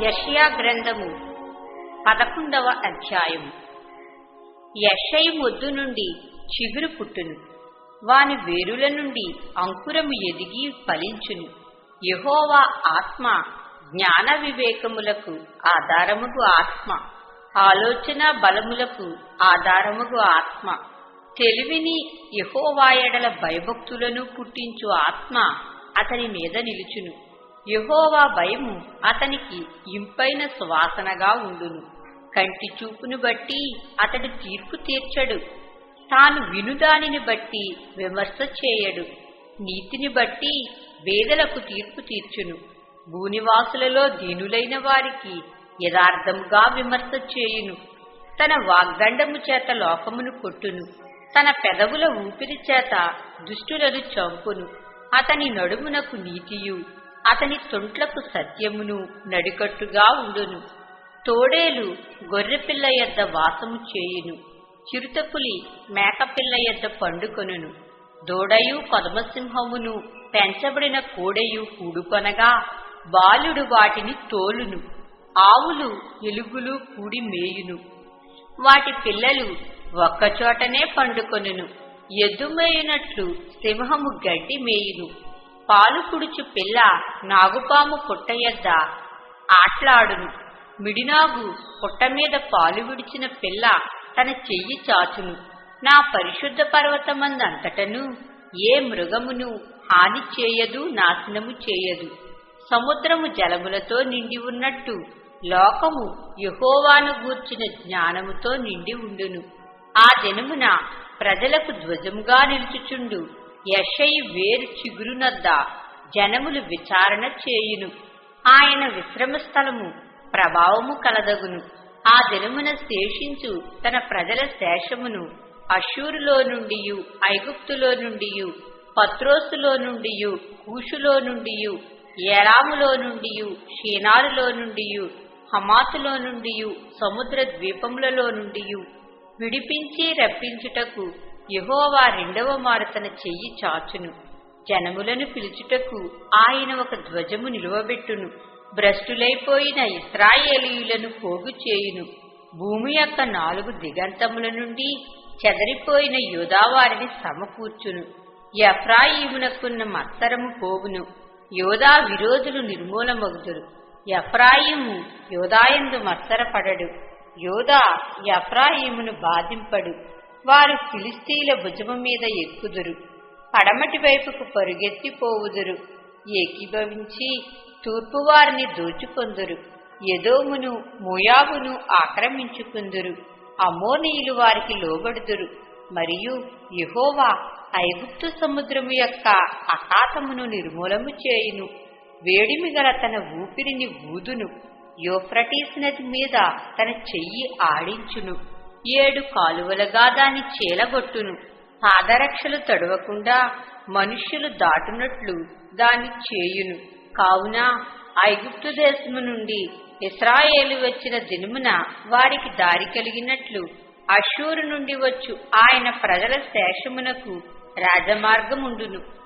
యషయా గ్రంథము పదకొండవ అధ్యాయము. యషై మొద్దు నుండి చిగురు పుట్టును. వాని వేరుల నుండి అంకురము ఎదిగి ఫలించును. యహోవా ఆత్మ జ్ఞాన వివేకములకు ఆధారముగు ఆత్మ. ఆలోచన బలములకు ఆధారముగు ఆత్మ. తెలివిని యహోవాయడల భయభక్తులను పుట్టించు ఆత్మ అతని మీద నిలుచును. యహోవా భయము అతనికి ఇంపైన సువాసనగా ఉండును. కంటి చూపును బట్టి అతడు తీర్పు తీర్చడు. తాను వినుదానిని బట్టి విమర్శ చేయడు. నీతిని బట్టి వేదలకు తీర్పు తీర్చును. భూనివాసులలో దీనులైన వారికి యథార్థముగా విమర్శ చేయును. తన వాగ్దండము చేత లోకమును కొట్టును. తన పెదవుల ఊపిరి చేత దుష్టులను చంపును. అతని నడుమునకు నీతియు అతని తొంట్లకు సత్యమును నడికట్టుగా ఉండును. తోడేలు గొర్రెపిల్ల యొద్ద వాసము చేయును చిరుతపులి మేకపిల్ల యొద్ద పండుకొనును. దూడయు పద్మసింహమును పెంచబడిన కోడయు కూడుకొనగా బాలుడు వాటిని తోలును. ఆవులు ఎలుగులు కూడి మేయును. వాటి పిల్లలు ఒక్కచోటనే పండుకొనును. ఎద్దుమేయనట్లు సింహము గడ్డి మేయును. పాలు కుడుచు పిల్ల నాగుపాము పుట్టయద్ద ఆట్లాడును. మిడినాగు పుట్ట మీద పాలు విడిచిన పిల్ల తన చెయ్యి చాచును. నా పరిశుద్ధ పర్వతమందంతటను ఏ మృగమును హాని చేయదు నాశనము చేయదు. సముద్రము జలములతో నిండి ఉన్నట్టు లోకము యహోవాను గూర్చిన జ్ఞానముతో నిండి ఉండును. ఆ దినమున ప్రజలకు ధ్వజముగా నిలుచుచుండు. యషై వేరు చిగురునద్ద జనములు విచారణ చేయును. ఆయన విశ్రమ స్థలము ప్రభావము కలదగును. ఆ దినమున శేషించు తన ప్రజల శేషమును అషూరులో నుండి ఐగుప్తులో నుండి పత్రోసులో నుండి కూషులో నుండి ఏలాములో నుండి షీనారులో నుండి హమాతులో నుండి సముద్ర ద్వీపములలో నుండి విడిపించి రప్పించుటకు యహోవా రెండవ మారుతన చెయ్యి చాచును. జనములను పిలుచుటకు ఆయన ఒక ధ్వజము నిలువబెట్టును. భ్రష్టులైపోయిన ఇస్రాయేలీయులను పోగు చేయును. భూమి యొక్క నాలుగు దిగంతముల నుండి చెదరిపోయిన యోధావారిని సమకూర్చును. ఎఫ్రాయిమునకున్న మత్సరము పోగును యోధా విరోధులు నిర్మూలమగుదురు. ఎఫ్రాయిము యోదాయందు మత్సరపడడు యోధా ఎఫ్రాయిమును బాధింపడు. వారు ఫిలిస్తీల భుజము మీద ఎక్కుదురు. పడమటి వైపుకు పరుగెత్తిపోవుదురు ఏకీభవించి తూర్పువారిని దోచుకొందురు. ఎదోమును మోయాబును ఆక్రమించుకుందురు. అమోనీయులు వారికి లోబడుదురు. మరియు యహోవా ఐగుప్తు సముద్రము యొక్క అకాతమును నిర్మూలము చేయును. వేడిమి గల తన ఊపిరిని ఊదును. యూఫ్రటీస్ నది మీద తన చెయ్యి ఆడించును. ఏడు కాలువలుగా దాన్ని చీలగొట్టును. పాదరక్షలు తడవకుండా మనుష్యులు దాటునట్లు దాన్ని చేయును. కావున ఐగుప్తు దేశము నుండి ఇస్రాయేలు వచ్చిన దినమున వారికి దారి కలిగినట్లు అషూరు నుండి వచ్చు. ఆయన ప్రజల శేషమునకు రాజమార్గముండును.